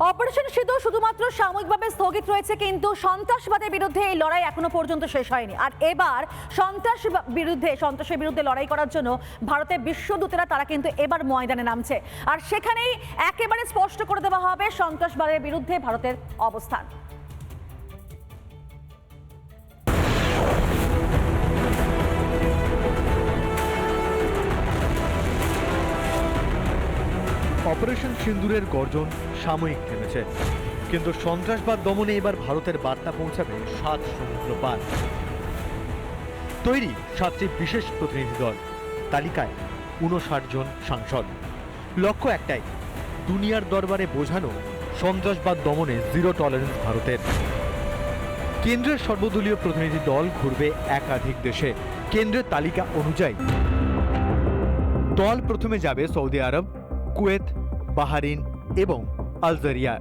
Operation সেতু শুধুমাত্র সাময়িকভাবে স্থগিত রয়েছে, কিন্তু সন্ত্রাসবাদের বিরুদ্ধে এই লড়াই এখনও পর্যন্ত শেষ হয়নি। আর এবার সন্ত্রাস বিরুদ্ধে, সন্ত্রাসের বিরুদ্ধে লড়াই করার জন্য ভারতের বিশ্বদূতেরা তারা কিন্তু এবার ময়দানে নামছে। আর সেখানেই একেবারে স্পষ্ট করে দেওয়া হবে সন্ত্রাসবাদের বিরুদ্ধে ভারতের অবস্থান। অপারেশন সিন্দুরের গর্জন সাময়িক থেমেছে। কিন্তু সন্ত্রাসবাদ দমনে এবার ভারতের বার্তা পৌঁছাবে সাত সমুদ্র পার। তৈরি সাতটি বিশেষ প্রতিনিধি দল। তালিকায় উনষাট জন সাংসদ। লক্ষ্য একটাই, দুনিয়ার দরবারে বোঝানো সন্ত্রাসবাদ দমনে জিরো টলারেন্স ভারতের। কেন্দ্রের সর্বদলীয় প্রতিনিধি দল ঘুরবে একাধিক দেশে। কেন্দ্রের তালিকা অনুযায়ী দল প্রথমে যাবে সৌদি আরব, কুয়েত বাহারিন এবং আলজেরিয়া।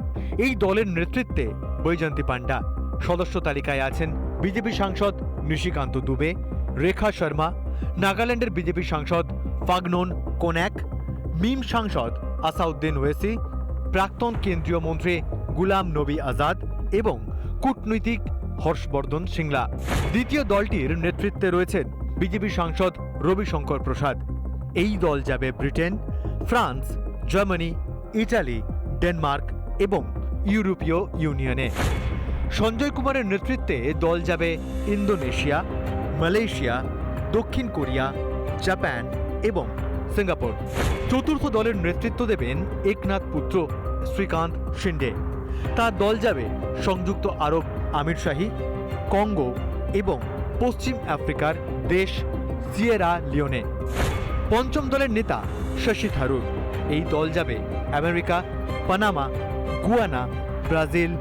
এই দলের নেতৃত্বে বৈজয়ন্তী পান্ডা সদস্য তালিকায় আছেন বিজেপি সাংসদ নিশিকান্ত দুবে, রেখা শর্মা, নাগাল্যান্ডের বিজেপি সাংসদ ফাগনন কোন্যাক মিম সাংসদ আসাউদ্দিন ওয়েসি, প্রাক্তন কেন্দ্রীয় মন্ত্রী গুলাম নবী আজাদ এবং কূটনৈতিক হর্ষবর্ধন সিংলা। দ্বিতীয় দলটির নেতৃত্বে রয়েছেন বিজেপি সাংসদ রবিশঙ্কর প্রসাদ। এই দল যাবে Britain, France, Germany Italy, Denmark এবং ইউরোপীয় ইউনিয়নে। সঞ্জয় কুমারের নেতৃত্বে দল যাবে ইন্দোনেশিয়া, মালয়েশিয়া, দক্ষিণ কোরিয়া, জাপান এবং সিঙ্গাপুর। চতুর্থ দলের নেতৃত্ব দেবেন একনাথ পুত্র শ্রীকান্ত শিন্ডে। তার দল যাবে সংযুক্ত আরব আমিরশাহী, কঙ্গো এবং পশ্চিম আফ্রিকার দেশ সিয়েরা লিওনে। পঞ্চম দলের নেতা শশী থারুর। এই দল যাবে আমেরিকা, পানামা, গুয়ানা, ব্রাজিল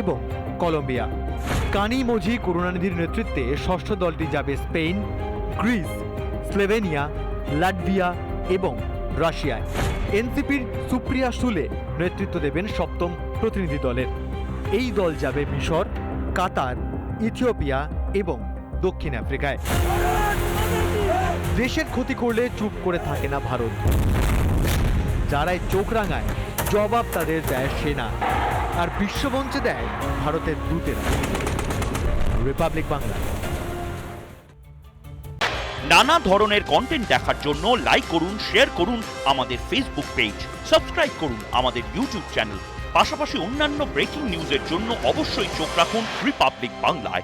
এবং কলম্বিয়া। কানি মঝি করুণানিধির নেতৃত্বে ষষ্ঠ দলটি যাবে স্পেন, গ্রিস, স্লোভেনিয়া, লাটভিয়া এবং রাশিয়ায়। এনসিপির সুপ্রিয়া সুলে নেতৃত্ব দেবেন সপ্তম প্রতিনিধি দলের। এই দল যাবে মিশর, কাতার, ইথিওপিয়া এবং দক্ষিণ আফ্রিকায়। দেশের ক্ষতি করলে চুপ করে থাকে না ভারত। যারাই চোখ রাঙায়, জবাব তাদের দেয় সেনা। আর বিশ্বমঞ্চে দেয় ভারতের দূতেরা। রিপাবলিক বাংলা। নানা ধরনের কন্টেন্ট দেখার জন্য লাইক করুন শেয়ার করুন আমাদের ফেসবুক পেজ সাবস্ক্রাইব করুন আমাদের ইউটিউব চ্যানেল পাশাপাশি অন্যান্য ব্রেকিং নিউজের জন্য অবশ্যই চোখ রাখুন রিপাবলিক বাংলায়